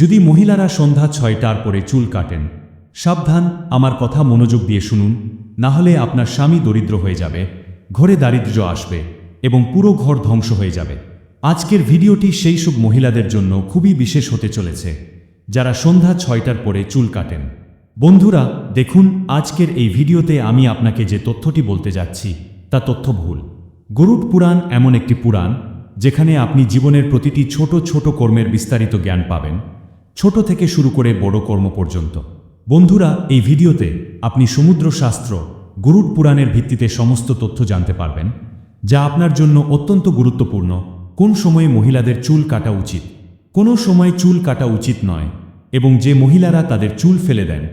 যদি মহিলারা সন্ধ্যা ছয়টার পরে চুল কাটেন, সাবধান আমার কথা মনোযোগ দিয়ে শুনুন, না হলে আপনার স্বামী দরিদ্র হয়ে যাবে, ঘরে দারিদ্র্য আসবে এবং পুরো ঘর ধ্বংস হয়ে যাবে। আজকের ভিডিওটি সেই সব মহিলাদের জন্য খুবই বিশেষ হতে চলেছে, যারা সন্ধ্যা ছয়টার পরে চুল কাটেন। বন্ধুরা, দেখুন, আজকের এই ভিডিওতে আমি আপনাকে যে তথ্যটি বলতে যাচ্ছি, তা তথ্য ভুল। গরুড পুরাণ এমন একটি পুরাণ, যেখানে আপনি জীবনের প্রতিটি ছোট ছোট কর্মের বিস্তারিত জ্ঞান পাবেন। ছোট থেকে শুরু করে বড় কর্ম পর্যন্ত। বন্ধুরা, এই ভিডিওতে আপনি সমুদ্র শাস্ত্র গরুড পুরাণের ভিত্তিতে সমস্ত তথ্য জানতে পারবেন, যা আপনার জন্য অত্যন্ত গুরুত্বপূর্ণ, কোন সময়ে মহিলাদের চুল কাটা উচিত, কোনো সময় চুল কাটা উচিত নয়, এবং যে মহিলারা তাদের চুল ফেলে দেন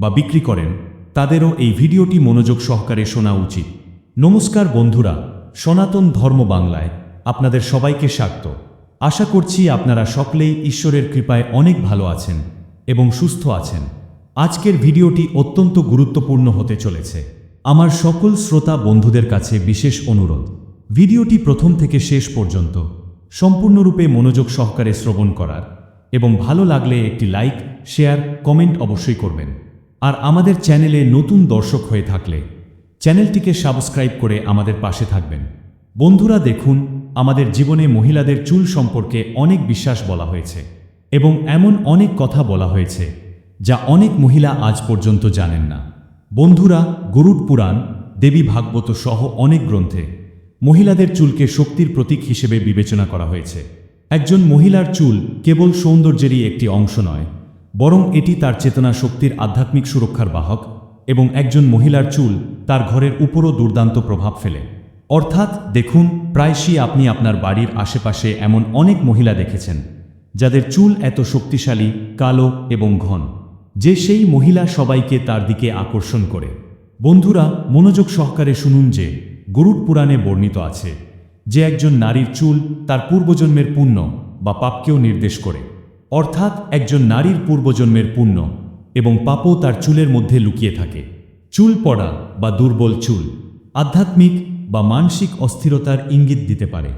বা বিক্রি করেন, তাদেরও এই ভিডিওটি মনোযোগ সহকারে শোনা উচিত। নমস্কার বন্ধুরা, সনাতন ধর্ম বাংলায় আপনাদের সবাইকে স্বাগত। আশা করছি আপনারা সকলেই ঈশ্বরের কৃপায় অনেক ভালো আছেন এবং সুস্থ আছেন। আজকের ভিডিওটি অত্যন্ত গুরুত্বপূর্ণ হতে চলেছে। আমার সকল শ্রোতা বন্ধুদের কাছে বিশেষ অনুরোধ। ভিডিওটি প্রথম থেকে শেষ পর্যন্ত সম্পূর্ণরূপে মনোযোগ সহকারে শ্রবণ করার এবং ভালো লাগলে একটি লাইক, শেয়ার, কমেন্ট অবশ্যই করবেন। আর আমাদের চ্যানেলে নতুন দর্শক হয়ে থাকলে চ্যানেলটিকে সাবস্ক্রাইব করে আমাদের পাশে থাকবেন। বন্ধুরা দেখুন আমাদের জীবনে মহিলাদের চুল সম্পর্কে অনেক বিশ্বাস বলা হয়েছে এবং এমন অনেক কথা বলা হয়েছে যা অনেক মহিলা আজ পর্যন্ত জানেন না। বন্ধুরা, গরুড পুরাণ, দেবী ভাগবত সহ অনেক গ্রন্থে মহিলাদের চুলকে শক্তির প্রতীক হিসেবে বিবেচনা করা হয়েছে। একজন মহিলার চুল কেবল সৌন্দর্যেরই একটি অংশ নয়, বরং এটি তার চেতনা শক্তির আধ্যাত্মিক সুরক্ষার বাহক এবং একজন মহিলার চুল তার ঘরের উপরও দুর্দান্ত প্রভাব ফেলে। অর্থাৎ দেখুন, প্রায়শই আপনি আপনার বাড়ির আশেপাশে এমন অনেক মহিলা দেখেছেন, যাদের চুল এত শক্তিশালী, কালো এবং ঘন। যে সেই মহিলা সবাইকে তার দিকে আকর্ষণ করে। বন্ধুরা, মনোযোগ সহকারে শুনুন যে, গরুড পুরাণে বর্ণিত আছে, যে একজন নারীর চুল তার পূর্বজন্মের পুণ্য বা পাপকেও নির্দেশ করে। অর্থাৎ একজন নারীর পূর্বজন্মের পুণ্য এবং পাপও তার চুলের মধ্যে লুকিয়ে থাকে। চুল পড়া বা দুর্বল চুল, আধ্যাত্মিক বা মানসিক অস্থিরতার ইঙ্গিত দিতে পারে।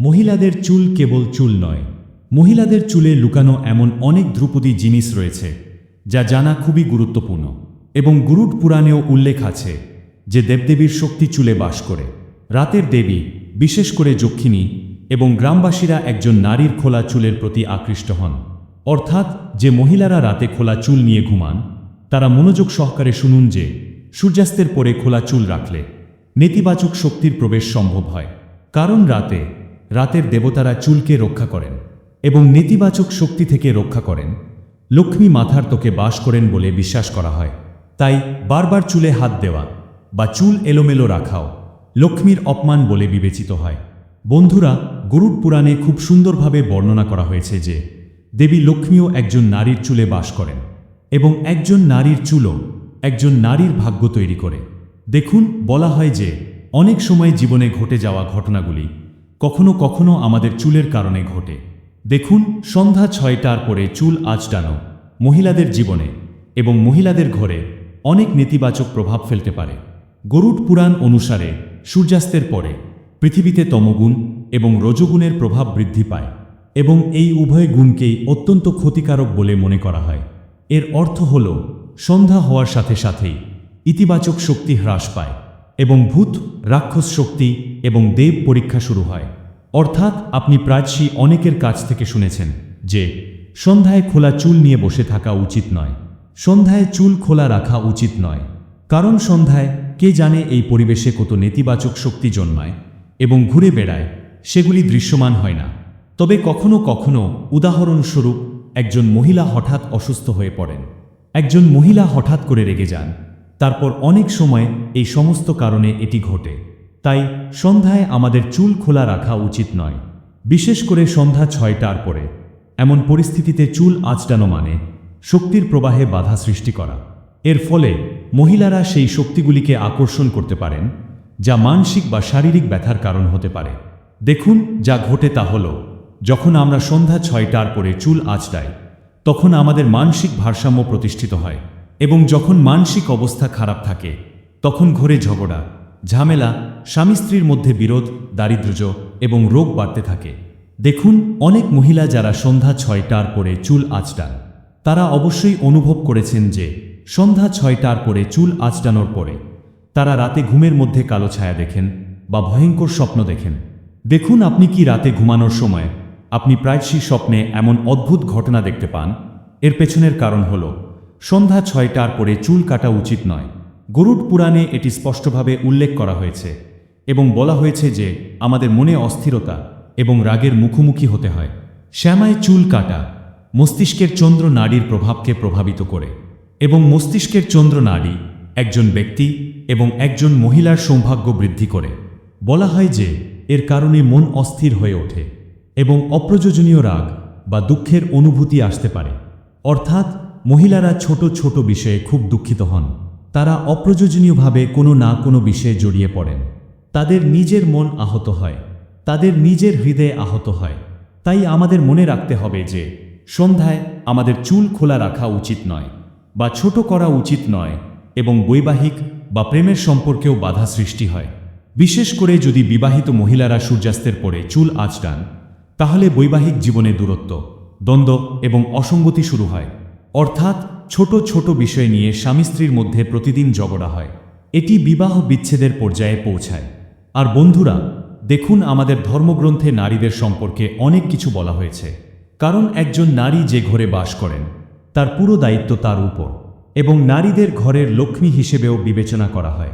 মহিলাদের চুল কেবল চুল নয়, মহিলাদের চুলে লুকানো এমন অনেক ধ্রুপদী জিনিস রয়েছে, যা জানা খুবই গুরুত্বপূর্ণ এবং গুরুড পুরাণেও উল্লেখ আছে যে দেবদেবীর শক্তি চুলে বাস করে। রাতের দেবী, বিশেষ করে যক্ষিণী এবং গ্রামবাসীরা একজন নারীর খোলা চুলের প্রতি আকৃষ্ট হন। অর্থাৎ যে মহিলারা রাতে খোলা চুল নিয়ে ঘুমান, তারা মনোযোগ সহকারে শুনুন যে সূর্যাস্তের পরে খোলা চুল রাখলে নেতিবাচক শক্তির প্রবেশ সম্ভব হয়, কারণ রাতে, রাতের দেবতারা চুলকে রক্ষা করেন এবং নেতিবাচক শক্তি থেকে রক্ষা করেন। লক্ষ্মী মাথার তোকে বাস করেন বলে বিশ্বাস করা হয়। তাই বারবার চুলে হাত দেওয়া বা চুল এলোমেলো রাখাও লক্ষ্মীর অপমান বলে বিবেচিত হয়। বন্ধুরা, গরুড পুরাণে খুব সুন্দরভাবে বর্ণনা করা হয়েছে যে, দেবী লক্ষ্মীও একজন নারীর চুলে বাস করেন এবং একজন নারীর চুলও একজন নারীর ভাগ্য তৈরি করে। দেখুন, বলা হয় যে, অনেক সময় জীবনে ঘটে যাওয়া ঘটনাগুলি কখনো কখনো আমাদের চুলের কারণে ঘটে। দেখুন, সন্ধ্যা ছয়টার পরে চুল আঁচড়ানো মহিলাদের জীবনে এবং মহিলাদের ঘরে অনেক নেতিবাচক প্রভাব ফেলতে পারে। গরুড পুরাণ অনুসারে সূর্যাস্তের পরে পৃথিবীতে তমগুণ এবং রজগুণের প্রভাব বৃদ্ধি পায় এবং এই উভয় গুণকেই অত্যন্ত ক্ষতিকারক বলে মনে করা হয়। এর অর্থ হল, সন্ধ্যা হওয়ার সাথে সাথেই ইতিবাচক শক্তি হ্রাস পায় এবং ভূত, রাক্ষস শক্তি এবং দেব পরীক্ষা শুরু হয়। অর্থাৎ আপনি প্রায়শই অনেকের কাছ থেকে শুনেছেন যে, সন্ধ্যায় খোলা চুল নিয়ে বসে থাকা উচিত নয়। সন্ধ্যায় চুল খোলা রাখা উচিত নয়। কারণ সন্ধ্যায় কে জানে এই পরিবেশে কত নেতিবাচক শক্তি জন্মায় এবং ঘুরে বেড়ায়, সেগুলি দৃশ্যমান হয় না। তবে কখনো কখনো উদাহরণস্বরূপ একজন মহিলা হঠাৎ অসুস্থ হয়ে পড়েন। একজন মহিলা হঠাৎ করে রেগে যান। তারপর অনেক সময় এই সমস্ত কারণে এটি ঘটে। তাই সন্ধ্যায় আমাদের চুল খোলা রাখা উচিত নয়। বিশেষ করে সন্ধ্যা ছয়টার পরে। এমন পরিস্থিতিতে চুল আঁচড়ানো মানে শক্তির প্রবাহে বাধা সৃষ্টি করা। এর ফলে মহিলারা সেই শক্তিগুলিকে আকর্ষণ করতে পারেন, যা মানসিক বা শারীরিক ব্যথার কারণ হতে পারে। দেখুন যা ঘটে তা হল, যখন আমরা সন্ধ্যা ছয়টার পরে চুল আঁচড়াই, তখন আমাদের মানসিক ভারসাম্য প্রতিষ্ঠিত হয়। এবং যখন মানসিক অবস্থা খারাপ থাকে, তখন ঘরে ঝগড়া, ঝামেলা, স্বামী স্ত্রীর মধ্যে বিরোধ, দারিদ্র্য এবং রোগ বাড়তে থাকে। দেখুন, অনেক মহিলা যারা সন্ধ্যা ছয়টার পরে চুল আঁচড়ান, তারা অবশ্যই অনুভব করেছেন যে সন্ধ্যা ছয়টার পরে চুল আঁচড়ানোর পরে তারা রাতে ঘুমের মধ্যে কালো ছায়া দেখেন বা ভয়ঙ্কর স্বপ্ন দেখেন। দেখুন, আপনি কি রাতে ঘুমানোর সময় আপনি প্রায়শই স্বপ্নে এমন অদ্ভুত ঘটনা দেখতে পান? এর পেছনের কারণ হল সন্ধ্যা ছয়টার পরে চুল কাটা উচিত নয়। গরুড পুরাণে এটি স্পষ্টভাবে উল্লেখ করা হয়েছে এবং বলা হয়েছে যে আমাদের মনে অস্থিরতা এবং রাগের মুখোমুখি হতে হয়। শ্যামায় চুল কাটা মস্তিষ্কের চন্দ্র নারীর প্রভাবকে প্রভাবিত করে এবং মস্তিষ্কের চন্দ্র নারী একজন ব্যক্তি এবং একজন মহিলার সৌভাগ্য বৃদ্ধি করে। বলা হয় যে এর কারণে মন অস্থির হয়ে ওঠে এবং অপ্রয়োজনীয় রাগ বা দুঃখের অনুভূতি আসতে পারে। অর্থাৎ মহিলারা ছোট ছোট বিষয়ে খুব দুঃখিত হন। তারা অপ্রয়োজনীয়ভাবে কোনো না কোনো বিষয়ে জড়িয়ে পড়েন। তাদের নিজের মন আহত হয়। তাদের নিজের হৃদয়ে আহত হয়। তাই আমাদের মনে রাখতে হবে যে, সন্ধ্যায় আমাদের চুল খোলা রাখা উচিত নয় বা ছোট করা উচিত নয় এবং বৈবাহিক বা প্রেমের সম্পর্কেও বাধা সৃষ্টি হয়। বিশেষ করে যদি বিবাহিত মহিলারা সূর্যাস্তের পরে চুল আঁচড়ান, তাহলে বৈবাহিক জীবনে দূরত্ব, দ্বন্দ্ব এবং অসঙ্গতি শুরু হয়। অর্থাৎ ছোট ছোট বিষয় নিয়ে স্বামী স্ত্রীর মধ্যে প্রতিদিন ঝগড়া হয়। এটি বিবাহ বিচ্ছেদের পর্যায়ে পৌঁছায়। আর বন্ধুরা, দেখুন আমাদের ধর্মগ্রন্থে নারীদের সম্পর্কে অনেক কিছু বলা হয়েছে। কারণ একজন নারী যে ঘরে বাস করেন, তার পুরো দায়িত্ব তার উপর এবং নারীদের ঘরের লক্ষ্মী হিসেবেও বিবেচনা করা হয়।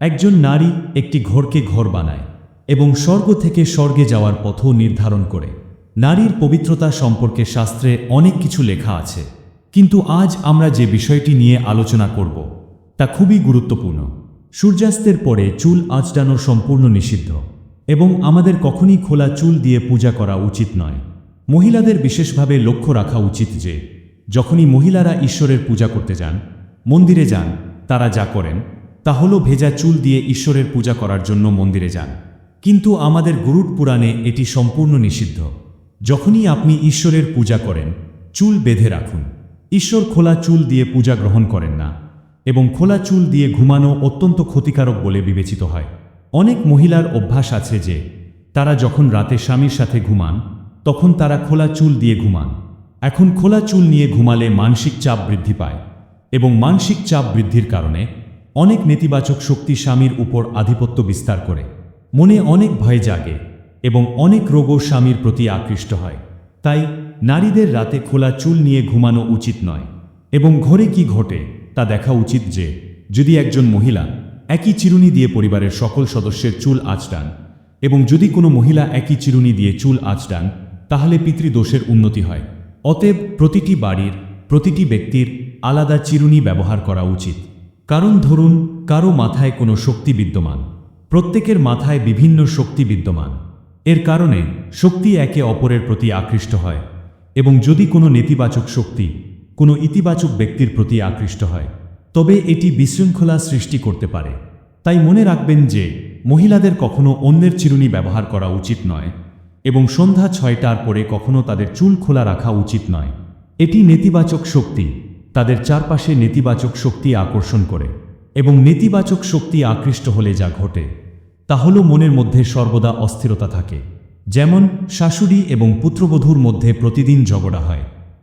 একজন নারী একটি ঘরকে ঘর বানায় এবং স্বর্গ থেকে স্বর্গে যাওয়ার পথও নির্ধারণ করে। নারীর পবিত্রতা সম্পর্কে শাস্ত্রে অনেক কিছু লেখা আছে। কিন্তু আজ আমরা যে বিষয়টি নিয়ে আলোচনা করব, তা খুবই গুরুত্বপূর্ণ। সূর্যাস্তের পরে চুল আঁচড়ানো সম্পূর্ণ নিষিদ্ধ এবং আমাদের কখনই খোলা চুল দিয়ে পূজা করা উচিত নয়। মহিলাদের বিশেষভাবে লক্ষ্য রাখা উচিত যে, যখনই মহিলারা ঈশ্বরের পূজা করতে যান, মন্দিরে যান, তারা যা করেন, তা হল ভেজা চুল দিয়ে ঈশ্বরের পূজা করার জন্য মন্দিরে যান। কিন্তু আমাদের গুরুট পুরাণে এটি সম্পূর্ণ নিষিদ্ধ। যখনই আপনি ঈশ্বরের পূজা করেন, চুল বেঁধে রাখুন। ঈশ্বর খোলা চুল দিয়ে পূজা গ্রহণ করেন না, এবং খোলা চুল দিয়ে ঘুমানো অত্যন্ত ক্ষতিকারক বলে বিবেচিত হয়। অনেক মহিলার অভ্যাস আছে যে, তারা যখন রাতে স্বামীর সাথে ঘুমান, তখন তারা খোলা চুল দিয়ে ঘুমান। এখন খোলা চুল নিয়ে ঘুমালে মানসিক চাপ বৃদ্ধি পায়, এবং মানসিক চাপ বৃদ্ধির কারণে অনেক নেতিবাচক শক্তি স্বামীর উপর আধিপত্য বিস্তার করে। মনে অনেক ভয় জাগে, এবং অনেক রোগও স্বামীর প্রতি আকৃষ্ট হয়। তাই নারীদের রাতে খোলা চুল নিয়ে ঘুমানো উচিত নয়। এবং ঘরে কি ঘটে তা দেখা উচিত যে, যদি একজন মহিলা একই চিরুনি দিয়ে পরিবারের সকল সদস্যের চুল আঁচড়ান এবং যদি কোনো মহিলা একই চিরুনি দিয়ে চুল আঁচড়ান, তাহলে পিতৃদোষের উন্নতি হয়। অতএব প্রতিটি বাড়ির, প্রতিটি ব্যক্তির আলাদা চিরুনি ব্যবহার করা উচিত। কারণ ধরুন, কারও মাথায় কোনো শক্তি বিদ্যমান, প্রত্যেকের মাথায় বিভিন্ন শক্তি বিদ্যমান। এর কারণে শক্তি একে অপরের প্রতি আকৃষ্ট হয়। এবং যদি কোনো নেতিবাচক শক্তি কোনো ইতিবাচক ব্যক্তির প্রতি আকৃষ্ট হয়, তবে এটি বিশৃঙ্খলা সৃষ্টি করতে পারে। তাই মনে রাখবেন যে মহিলাদের কখনো অন্যের চিরুনি ব্যবহার করা উচিত নয় এবং সন্ধ্যা ছয়টার পরে কখনো তাদের চুল খোলা রাখা উচিত নয়। এটি নেতিবাচক শক্তি, তাদের চারপাশে নেতিবাচক শক্তি আকর্ষণ করে এবং নেতিবাচক শক্তি আকৃষ্ট হলে যা ঘটে, তা হল মনের মধ্যে সর্বদা অস্থিরতা থাকে। যেমন শাশুড়ি এবং পুত্রবধূর মধ্যে প্রতিদিন ঝগড়া হয়।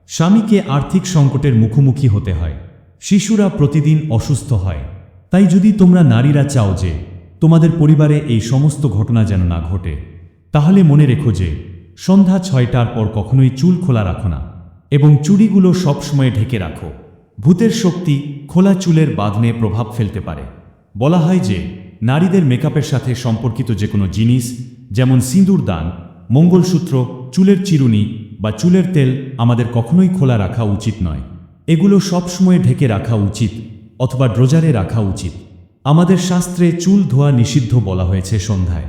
স্বামীকে আর্থিক সংকটের মুখোমুখি হতে হয়। শিশুরা প্রতিদিন অসুস্থ হয়। তাই যদি তোমরা নারীরা চাও যে তোমাদের পরিবারে এই সমস্ত ঘটনা যেন না ঘটে, তাহলে মনে রেখো যে সন্ধ্যা ছয়টার পর কখনোই চুল খোলা রাখো না এবং চুড়িগুলো সবসময় ঢেকে রাখো। ভূতের শক্তি খোলা চুলের বাঁধনে প্রভাব ফেলতে পারে। বলা হয় যে নারীদের মেকআপের সাথে সম্পর্কিত যে কোনো জিনিস যেমন সিঁদুর দান, মঙ্গলসূত্র, চুলের চিরুনি বা চুলের তেল আমাদের কখনোই খোলা রাখা উচিত নয়। এগুলো সবসময় ঢেকে রাখা উচিত অথবা ড্রোজারে রাখা উচিত। আমাদের শাস্ত্রে চুল ধোয়া নিষিদ্ধ বলা হয়েছে সন্ধ্যায়।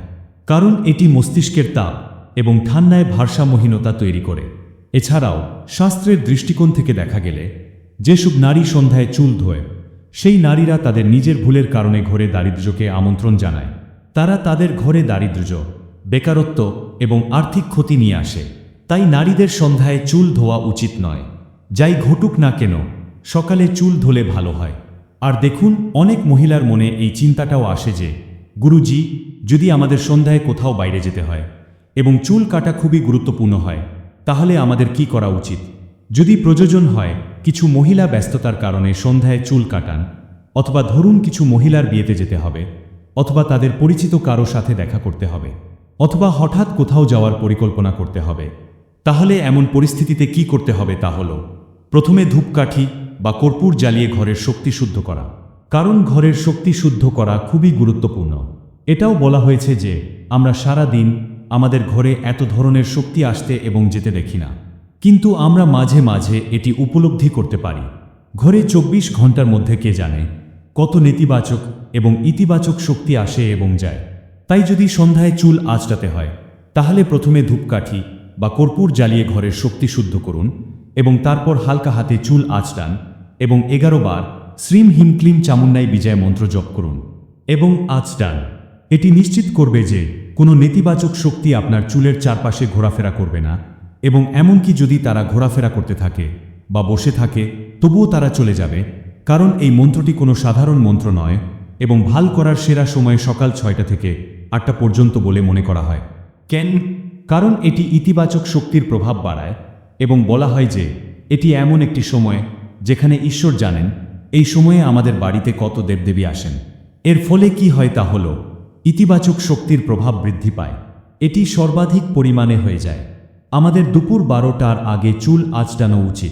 কারণ এটি মস্তিষ্কের তাপ এবং ঠান্ডায় ভারসাম্যহীনতা তৈরি করে। এছাড়াও শাস্ত্রের দৃষ্টিকোণ থেকে দেখা গেলে, যেসব নারী সন্ধ্যায় চুল ধোয়, সেই নারীরা তাদের নিজের ভুলের কারণে ঘরে দারিদ্র্যকে আমন্ত্রণ জানায়। তারা তাদের ঘরে দারিদ্র্য বেকারত্ব এবং আর্থিক ক্ষতি নিয়ে আসে। তাই নারীদের সন্ধ্যায় চুল ধোয়া উচিত নয়। যাই ঘটুক না কেন, সকালে চুল ধুলে ভালো হয়। আর দেখুন, অনেক মহিলার মনে এই চিন্তাটাও আসে যে, গুরুজি, যদি আমাদের সন্ধ্যায় কোথাও বাইরে যেতে হয় এবং চুল কাটা খুবই গুরুত্বপূর্ণ হয়, তাহলে আমাদের কি করা উচিত? যদি প্রয়োজন হয়, কিছু মহিলা ব্যস্ততার কারণে সন্ধ্যায় চুল কাটান, অথবা ধরুন কিছু মহিলার বিয়েতে যেতে হবে, অথবা তাদের পরিচিত কারও সাথে দেখা করতে হবে। অথবা হঠাৎ কোথাও যাওয়ার পরিকল্পনা করতে হবে। তাহলে এমন পরিস্থিতিতে কি করতে হবে তা হল, প্রথমে ধূপকাঠি বা কর্পূর জ্বালিয়ে ঘরের শক্তি শুদ্ধ করা। কারণ ঘরের শক্তি শুদ্ধ করা খুবই গুরুত্বপূর্ণ। এটাও বলা হয়েছে যে, আমরা সারা দিন আমাদের ঘরে এত ধরনের শক্তি আসতে এবং যেতে দেখি না। কিন্তু আমরা মাঝে মাঝে এটি উপলব্ধি করতে পারি। ঘরে চব্বিশ ঘণ্টার মধ্যে কে জানে কত নেতিবাচক এবং ইতিবাচক শক্তি আসে এবং যায়। তাই যদি সন্ধ্যায় চুল আঁচড়াতে হয়, তাহলে প্রথমে ধূপকাঠি বা কর্পূর জ্বালিয়ে ঘরের শক্তি শুদ্ধ করুন এবং তারপর হালকা হাতে চুল আঁচড়ান এবং এগারো বার শ্রীম হিম ক্লিম চামুন্নাই বিজয় মন্ত্র জপ করুন এবং আঁচড়ান। এটি নিশ্চিত করবে যে কোনো নেতিবাচক শক্তি আপনার চুলের চারপাশে ঘোরাফেরা করবে না এবং এমনকি যদি তারা ঘোরাফেরা করতে থাকে বা বসে থাকে, তবুও তারা চলে যাবে, কারণ এই মন্ত্রটি কোনো সাধারণ মন্ত্র নয় এবং ভালো করার সেরা সময় সকাল ছয়টা থেকে আটটা পর্যন্ত বলে মনে করা হয়। কেন? কারণ এটি ইতিবাচক শক্তির প্রভাব বাড়ায় এবং বলা হয় যে এটি এমন একটি সময় যেখানে ঈশ্বর জানেন এই সময়ে আমাদের বাড়িতে কত দেবদেবী আসেন। এর ফলে কি হয় তা হল, ইতিবাচক শক্তির প্রভাব বৃদ্ধি পায়। এটি সর্বাধিক পরিমাণে হয়ে যায়। আমাদের দুপুর বারোটার আগে চুল আঁচড়ানো উচিত।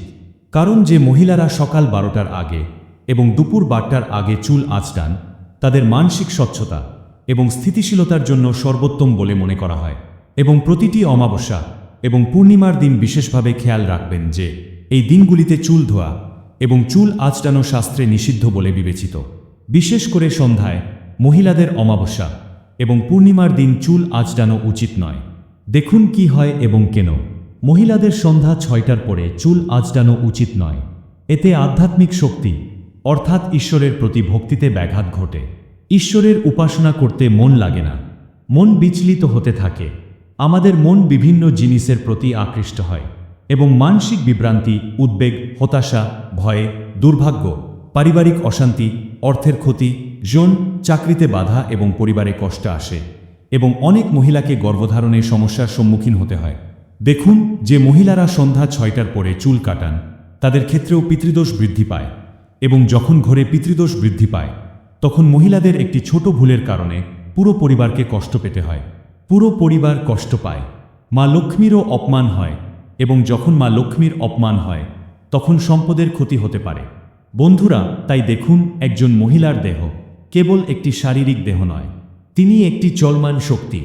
কারণ যে মহিলারা সকাল বারোটার আগে এবং দুপুর বারটার আগে চুল আঁচড়ান তাদের মানসিক স্বচ্ছতা এবং স্থিতিশীলতার জন্য সর্বোত্তম বলে মনে করা হয় এবং প্রতিটি অমাবস্যা এবং পূর্ণিমার দিন বিশেষভাবে খেয়াল রাখবেন যে এই দিনগুলিতে চুল ধোয়া এবং চুল আঁচড়ানো শাস্ত্রে নিষিদ্ধ বলে বিবেচিত। বিশেষ করে সন্ধ্যায় মহিলাদের অমাবস্যা এবং পূর্ণিমার দিন চুল আঁচড়ানো উচিত নয়। দেখুন কি হয় এবং কেন। মহিলাদের সন্ধ্যা ছয়টার পরে চুল আঁচড়ানো উচিত নয়। এতে আধ্যাত্মিক শক্তি অর্থাৎ ঈশ্বরের প্রতি ভক্তিতে ব্যাঘাত ঘটে। ঈশ্বরের উপাসনা করতে মন লাগে না। মন বিচলিত হতে থাকে। আমাদের মন বিভিন্ন জিনিসের প্রতি আকৃষ্ট হয় এবং মানসিক বিভ্রান্তি, উদ্বেগ, হতাশা, ভয়ে, দুর্ভাগ্য, পারিবারিক অশান্তি, অর্থের ক্ষতি, যৌন, চাকরিতে বাধা এবং পরিবারে কষ্ট আসে এবং অনেক মহিলাকে গর্ভধারণের সমস্যার সম্মুখীন হতে হয়। দেখুন, যে মহিলারা সন্ধ্যা ছয়টার পরে চুল কাটান, তাদের ক্ষেত্রেও পিতৃদোষ বৃদ্ধি পায়। এবং যখন ঘরে পিতৃদোষ বৃদ্ধি পায়, তখন মহিলাদের একটি ছোট ভুলের কারণে পুরো পরিবারকে কষ্ট পেতে হয়। পুরো পরিবার কষ্ট পায়। মা লক্ষ্মীরও অপমান হয় এবং যখন মা লক্ষ্মীর অপমান হয়, তখন সম্পদের ক্ষতি হতে পারে। বন্ধুরা, তাই দেখুন একজন মহিলার দেহ কেবল একটি শারীরিক দেহ নয়, তিনি একটি চলমান শক্তি।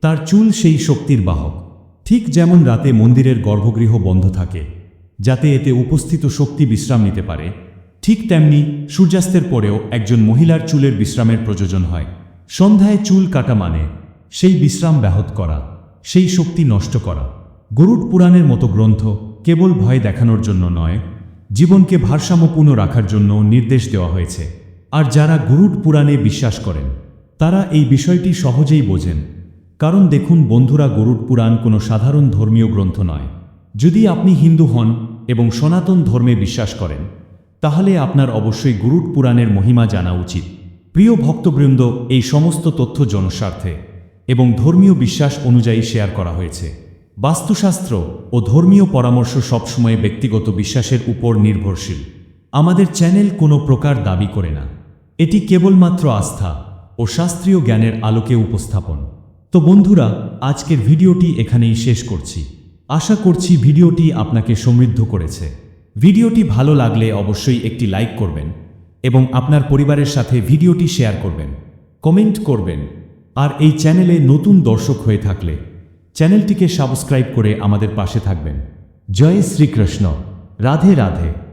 তার চুল সেই শক্তির বাহক। ঠিক যেমন রাতে মন্দিরের গর্ভগৃহ বন্ধ থাকে, যাতে এতে উপস্থিত শক্তি বিশ্রাম নিতে পারে ঠিক তেমনি সূর্যাস্তের পরেও একজন মহিলার চুলের বিশ্রামের প্রয়োজন হয়। সন্ধ্যায় চুল কাটা মানে সেই বিশ্রাম ব্যাহত করা, সেই শক্তি নষ্ট করা। গরুড পুরাণের মতো গ্রন্থ কেবল ভয় দেখানোর জন্য নয়, জীবনকে ভারসাম্যপূর্ণ রাখার জন্য নির্দেশ দেওয়া হয়েছে। আর যারা গরুড পুরাণে বিশ্বাস করেন, তারা এই বিষয়টি সহজেই বোঝেন। কারণ দেখুন, বন্ধুরা, গরুড পুরাণ কোনো সাধারণ ধর্মীয় গ্রন্থ নয়। যদি আপনি হিন্দু হন এবং সনাতন ধর্মে বিশ্বাস করেন তাহলে আপনার অবশ্যই গুরুট পুরাণের মহিমা জানা উচিত। প্রিয় ভক্তবৃন্দ, এই সমস্ত তথ্য জনস্বার্থে এবং ধর্মীয় বিশ্বাস অনুযায়ী শেয়ার করা হয়েছে। বাস্তুশাস্ত্র ও ধর্মীয় পরামর্শ সবসময় ব্যক্তিগত বিশ্বাসের উপর নির্ভরশীল। আমাদের চ্যানেল কোনো প্রকার দাবি করে না। এটি কেবলমাত্র আস্থা ও শাস্ত্রীয় জ্ঞানের আলোকে উপস্থাপন। তো বন্ধুরা, আজকের ভিডিওটি এখানেই শেষ করছি। আশা করছি ভিডিওটি আপনাকে সমৃদ্ধ করেছে। ভিডিওটি ভালো লাগলে অবশ্যই একটি লাইক করবেন এবং আপনার পরিবারের সাথে ভিডিওটি শেয়ার করবেন, কমেন্ট করবেন, আর এই চ্যানেলে নতুন দর্শক হয়ে থাকলে চ্যানেলটিকে সাবস্ক্রাইব করে আমাদের পাশে থাকবেন। জয় শ্রীকৃষ্ণ। রাধে রাধে।